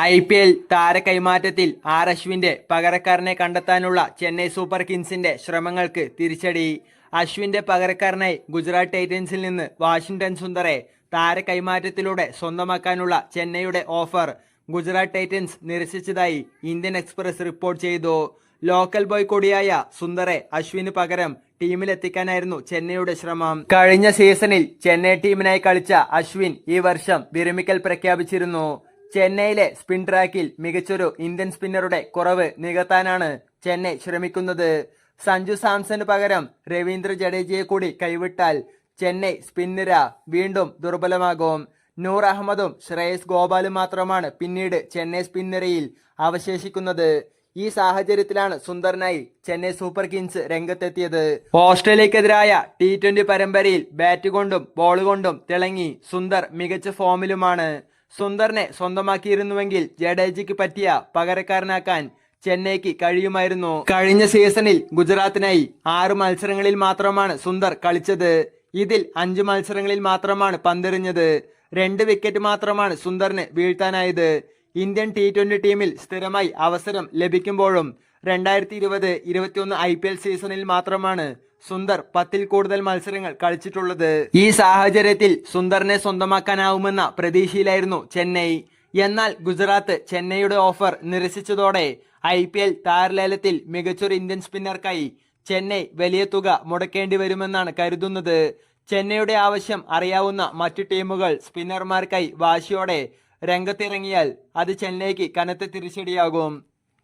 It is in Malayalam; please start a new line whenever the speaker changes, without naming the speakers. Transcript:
ഐ പി എൽ താര കൈമാറ്റത്തിൽ ആർ അശ്വിന്റെ പകരക്കാരനെ കണ്ടെത്താനുള്ള ചെന്നൈ സൂപ്പർ കിങ്സിന്റെ ശ്രമങ്ങൾക്ക് തിരിച്ചടി. അശ്വിന്റെ പകരക്കാരനായി ഗുജറാത്ത് ടൈറ്റൻസിൽ നിന്ന് വാഷിംഗ്ടൺ സുന്ദറെ താര കൈമാറ്റത്തിലൂടെ സ്വന്തമാക്കാനുള്ള ചെന്നൈയുടെ ഓഫർ ഗുജറാത്ത് ടൈറ്റൻസ് നിരസിച്ചതായി ഇന്ത്യൻ എക്സ്പ്രസ് റിപ്പോർട്ട് ചെയ്തു. ലോക്കൽ ബോയ് കൂടിയായ സുന്ദറെ അശ്വിന് പകരം ടീമിലെത്തിക്കാനായിരുന്നു ചെന്നൈയുടെ ശ്രമം. കഴിഞ്ഞ സീസണിൽ ചെന്നൈ ടീമിനായി കളിച്ച അശ്വിൻ ഈ വർഷം വിരമിക്കൽ പ്രഖ്യാപിച്ചിരുന്നു. ചെന്നൈയിലെ സ്പിൻ ട്രാക്കിൽ മികച്ചൊരു ഇന്ത്യൻ സ്പിന്നറുടെ കുറവ് നികത്താനാണ് ചെന്നൈ ശ്രമിക്കുന്നത്. സഞ്ജു സാംസന് പകരം രവീന്ദ്ര ജഡേജയെ കൂടി കൈവിട്ടാൽ ചെന്നൈ സ്പിന്നിര വീണ്ടും ദുർബലമാകും. നൂർ അഹമ്മദും ശ്രേയസ് ഗോപാലും മാത്രമാണ് പിന്നീട് ചെന്നൈ സ്പിന്നരയിൽ അവശേഷിക്കുന്നത്. ഈ സാഹചര്യത്തിലാണ് സുന്ദറിനായി ചെന്നൈ സൂപ്പർ കിങ്സ് രംഗത്തെത്തിയത്. ഓസ്ട്രേലിയക്കെതിരായ ടി ട്വന്റി പരമ്പരയിൽ ബാറ്റ് കൊണ്ടും ബോൾ കൊണ്ടും തിളങ്ങി സുന്ദർ മികച്ച ഫോമിലുമാണ്. സുന്ദറിനെ സ്വന്തമാക്കിയിരുന്നുവെങ്കിൽ ജഡേജയ്ക്ക് പറ്റിയ പകരക്കാരനാക്കാൻ ചെന്നൈക്ക് കഴിയുമായിരുന്നു. കഴിഞ്ഞ സീസണിൽ ഗുജറാത്തിനായി ആറ് മത്സരങ്ങളിൽ മാത്രമാണ് സുന്ദർ കളിച്ചത്. ഇതിൽ അഞ്ച് മത്സരങ്ങളിൽ മാത്രമാണ് പന്തെറിഞ്ഞത്. രണ്ട് വിക്കറ്റ് മാത്രമാണ് സുന്ദറിന് വീഴ്ത്താനായത്. ഇന്ത്യൻ ടി ട്വന്റി ടീമിൽ സ്ഥിരമായി അവസരം ലഭിക്കുമ്പോഴും രണ്ടായിരത്തി ഇരുപത് ഇരുപത്തിയൊന്ന് ഐ പി എൽ സീസണിൽ മാത്രമാണ് സുന്ദർ പത്തിൽ കൂടുതൽ മത്സരങ്ങൾ കളിച്ചിട്ടുള്ളത്. ഈ സാഹചര്യത്തിൽ സുന്ദറിനെ സ്വന്തമാക്കാനാവുമെന്ന പ്രതീക്ഷയിലായിരുന്നു ചെന്നൈ. എന്നാൽ ഗുജറാത്ത് ചെന്നൈയുടെ ഓഫർ നിരസിച്ചതോടെ ഐ പി എൽ താരലേലത്തിൽ മികച്ചൊരു ഇന്ത്യൻ സ്പിന്നർക്കായി ചെന്നൈ വലിയ തുക മുടക്കേണ്ടി വരുമെന്നാണ് കരുതുന്നത്. ചെന്നൈയുടെ ആവശ്യം അറിയാവുന്ന മറ്റു ടീമുകൾ സ്പിന്നർമാർക്കായി വാശിയോടെ രംഗത്തിറങ്ങിയാൽ അത് ചെന്നൈക്ക് കനത്ത തിരിച്ചടിയാകും.